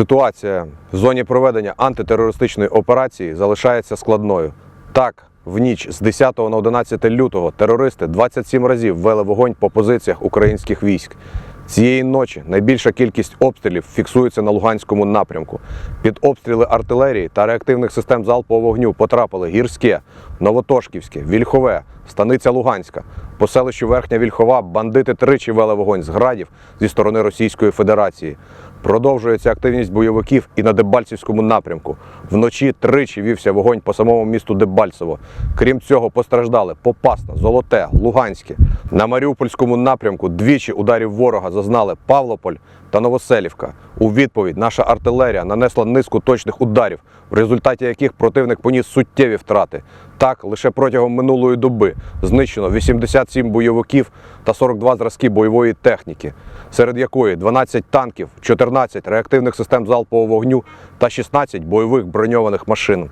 Ситуація в зоні проведення антитерористичної операції залишається складною. Так, в ніч з 10 на 11 лютого терористи 27 разів вели вогонь по позиціях українських військ. Цієї ночі найбільша кількість обстрілів фіксується на Луганському напрямку. Під обстріли артилерії та реактивних систем залпового вогню потрапили Гірське, Новотошківське, Вільхове, Станиця Луганська. По селищу Верхня Вільхова бандити тричі вели вогонь з градів зі сторони Російської Федерації. Продовжується активність бойовиків і на Дебальцівському напрямку. Вночі тричі вівся вогонь по самому місту Дебальцево. Крім цього, постраждали Попасна, Золоте, Луганське. На Маріупольському напрямку двічі ударів ворога зазнали Павлополь та Новоселівка. У відповідь наша артилерія нанесла низку точних ударів, в результаті яких противник поніс суттєві втрати. Так, лише протягом минулої доби знищено 87 бойовиків та 42 зразки бойової техніки, серед якої 12 танків, 14 реактивних систем залпового вогню та 16 бойових броньованих машин.